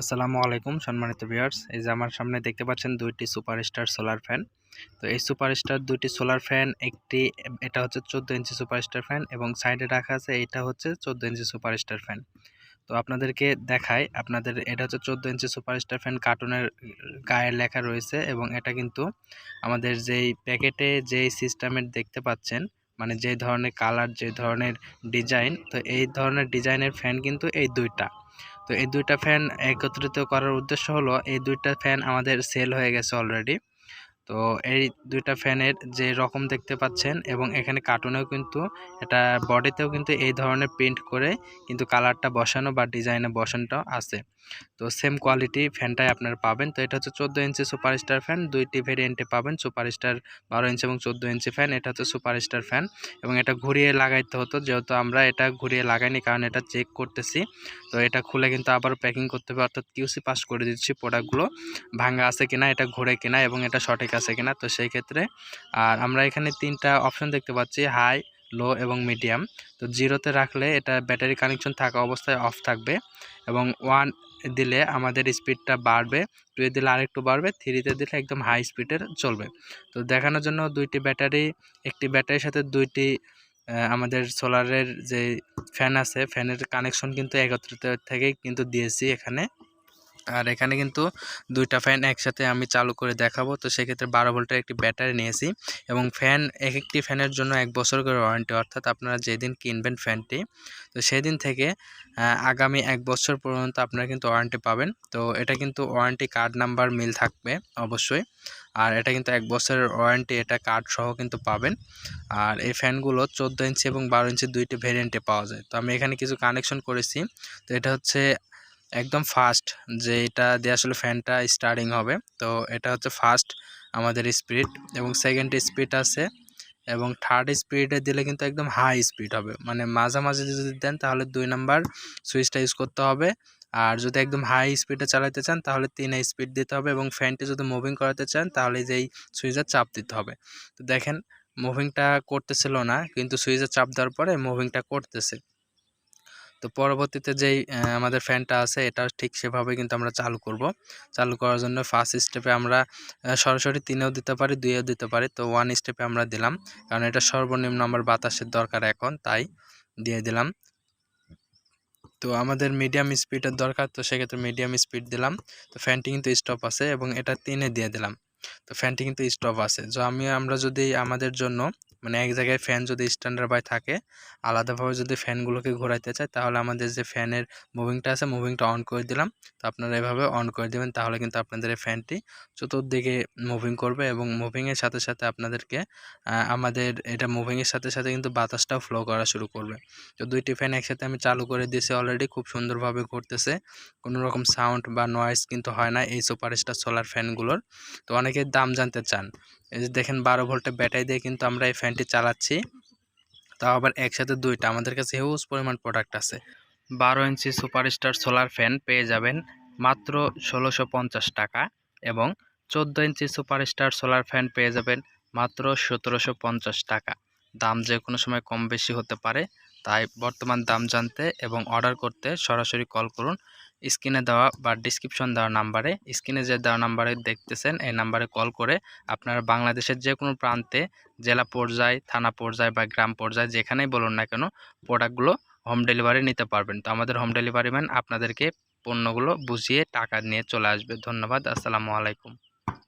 আসসালামু আলাইকুম সম্মানিত ভিউয়ার্স। এই যে আমার সামনে দেখতে পাচ্ছেন দুইটি সুপারস্টার সোলার ফ্যান। তো এই সুপারস্টার দুইটি সোলার ফ্যান, একটি এটা হচ্ছে চোদ্দ ইঞ্চি সুপারস্টার ফ্যান এবং সাইডে রাখা আছে এটা হচ্ছে চোদ্দ ইঞ্চি সুপারস্টার ফ্যান। তো আপনাদেরকে দেখাই, আপনাদের এটা হচ্ছে চোদ্দ ইঞ্চি সুপারস্টার ফ্যান কার্টুনের গায়ে লেখা রয়েছে এবং এটা কিন্তু আমাদের যেই প্যাকেটে যেই সিস্টেমের দেখতে পাচ্ছেন মানে যে ধরনের কালার যে ধরনের ডিজাইন, তো এই ধরনের ডিজাইনের ফ্যান কিন্তু এই দুইটা। তো এই দুইটা ফ্যান একত্রিত করার উদ্দেশ্য হলো, এই দুইটা ফ্যান আমাদের সেল হয়ে গেছে অলরেডি তো এই দুইটা ফ্যানের যে রকম দেখতে পাচ্ছেন এবং এখানে কার্টুনেও কিন্তু এটা বডিতেও কিন্তু এই ধরনের প্রিন্ট করে কিন্তু কালারটা বসানো বা ডিজাইনে বসানোটাও আছে। তো সেম কোয়ালিটি ফ্যানটাই আপনারা পাবেন। তো এটা হচ্ছে চোদ্দ ইঞ্চি সুপারস্টার ফ্যান, দুইটি ভেরিয়েন্টে পাবেন সুপারস্টার বারো ইঞ্চি এবং চোদ্দ ইঞ্চি ফ্যান। এটা হচ্ছে সুপারস্টার ফ্যান এবং এটা ঘুরিয়ে লাগাইতে হতো, যেহেতু আমরা এটা ঘুরিয়ে লাগাইনি কারণ এটা চেক করতেছি। তো এটা খুলে কিন্তু আবার প্যাকিং করতে হবে, অর্থাৎ কিউসি পাস করে দিচ্ছি প্রোডাক্টগুলো। ভাঙ্গা আছে কিনা, এটা ঘুরে কিনা এবং এটা সঠিক কিনা, তো সেই ক্ষেত্রে। আর আমরা এখানে তিনটা অপশন দেখতে পাচ্ছি হাই লো এবং মিডিয়াম তো জিরোতে রাখলে এটা ব্যাটারি কানেকশন থাকা অবস্থায় অফ থাকবে এবং ওয়ান দিলে আমাদের স্পিডটা বাড়বে। টুয়ে দিলে আরেকটু বাড়বে থ্রিতে দিলে একদম হাই স্পিডের চলবে। তো দেখানোর জন্য দুইটি ব্যাটারি একটি ব্যাটারির সাথে দুইটি আমাদের সোলারের যে ফ্যান আছে ফ্যানের কানেকশন কিন্তু একত্রিত থেকেই কিন্তু দিয়েছি এখানে। আর এখানে কিন্তু দুইটা ফ্যান একসাথে আমি চালু করে দেখাবো। তো সেক্ষেত্রে বারো ভোল্টের একটি ব্যাটারি নিয়েছি এবং ফ্যান এক একটি ফ্যানের জন্য এক বছর করে ওয়ারেন্টি অর্থাৎ আপনারা যেদিন কিনবেন ফ্যানটি, তো সেদিন থেকে আগামী এক বছর পর্যন্ত আপনারা কিন্তু ওয়ারেন্টি পাবেন। তো এটা কিন্তু ওয়ারেন্টি কার্ড নাম্বার মিল থাকবে অবশ্যই। আর এটা কিন্তু এক বছরের ওয়ারেন্টি এটা কার্ড সহ কিন্তু পাবেন। আর এই ফ্যানগুলো চোদ্দ ইঞ্চি এবং বারো ইঞ্চি দুইটি ভেরিয়েন্টে পাওয়া যায়। তো আমি এখানে কিছু কানেকশন করেছি। তো এটা হচ্ছে একদম ফাস্ট যে এটা দিয়ে আসলে ফ্যানটা স্টার্টিং হবে। তো এটা হচ্ছে ফাস্ট আমাদের স্পিড এবং সেকেন্ড স্পিড আছে এবং থার্ড স্পিডে দিলে কিন্তু একদম হাই স্পিড হবে। মানে মাঝামাঝি যদি দেন তাহলে দুই নাম্বার সুইচটা ইউজ করতে হবে। আর যদি একদম হাই স্পিডে চালাতে চান তাহলে তিনে স্পিড দিতে হবে এবং ফ্যানটি যদি মুভিং করাতে চান তাহলে যেই সুইচের চাপ দিতে হবে। তো দেখেন মুভিংটা করতেছিল না কিন্তু সুইচের চাপ দেওয়ার পরে মুভিংটা করতেছে। তো পরবর্তীতে যেই আমাদের ফ্যানটা আছে এটা ঠিক সেভাবে কিন্তু আমরা চালু করব। চালু করার জন্য ফার্স্ট স্টেপে আমরা সরাসরি তিনেও দিতে পারি দুইও দিতে পারি। তো ওয়ান স্টেপে আমরা দিলাম। কারণ এটা সর্বনিম্ন আমার বাতাসের দরকার এখন, তাই দিয়ে দিলাম। তো আমাদের মিডিয়াম স্পিডের দরকার, তো সেক্ষেত্রে মিডিয়াম স্পিড দিলাম। তো ফ্যানটি কিন্তু স্টপ আছে এবং এটা তিনে দিয়ে দিলাম। তো ফ্যানটি কিন্তু স্টপ আছে। তো আমি, আমরা যদি আমাদের জন্য মানে এক জায়গায় ফ্যান যদি স্ট্যান্ডার্ড বাই থাকে, আলাদাভাবে যদি ফ্যানগুলোকে ঘোরাইতে চায়, তাহলে আমাদের যে ফ্যানের মুভিংটা আছে মুভিংটা অন করে দিলাম। তো আপনারা এভাবে অন করে দেবেন, তাহলে কিন্তু আপনাদের এই ফ্যানটি চতুর্দিকে মুভিং করবে এবং মুভিংয়ের সাথে সাথে আপনাদেরকে আমাদের এটা মুভিংয়ের সাথে সাথে কিন্তু বাতাসটাও ফ্লো করা শুরু করবে। তো দুইটি ফ্যান একসাথে আমি চালু করে দিয়েছি অলরেডি খুব সুন্দরভাবে ঘুরতেছে। কোনো রকম সাউন্ড বা নয়েস কিন্তু হয় না এই সুপারস্টার সোলার ফ্যানগুলোর তো অনেকে দাম জানতে চান। এই যে দেখেন, বারো ভোল্টের ব্যাটারি দিয়ে কিন্তু আমরা এই ফ্যানটি চালাচ্ছি। তাও আবার একসাথে দুইটা। আমাদের কাছে হিউজ পরিমাণ প্রোডাক্ট আছে। বারো ইঞ্চি সুপারস্টার সোলার ফ্যান পেয়ে যাবেন মাত্র ষোলোশো পঞ্চাশ টাকা এবং চোদ্দ ইঞ্চি সুপারস্টার সোলার ফ্যান পেয়ে যাবেন মাত্র সতেরোশো পঞ্চাশ টাকা। দাম যে কোনো সময় কম বেশি হতে পারে, তাই বর্তমান দাম জানতে এবং অর্ডার করতে সরাসরি কল করুন। স্ক্রিনে দেওয়া বা ডিসক্রিপশন দেওয়া নাম্বারে স্ক্রিনে যে দেওয়া নাম্বারে দেখতেছেন, এই নাম্বারে কল করে আপনারা বাংলাদেশের যে কোনো প্রান্তে, জেলা পর্যায়ে, থানা পর্যায়ে বা গ্রাম পর্যায়ে যেখানেই বলুন না কেন প্রোডাক্টগুলো হোম ডেলিভারি নিতে পারবেন। তো আমাদের হোম ডেলিভারি ম্যান আপনাদেরকে পণ্যগুলো বুঝিয়ে টাকা নিয়ে চলে আসবে। ধন্যবাদ। আসসালামু আলাইকুম।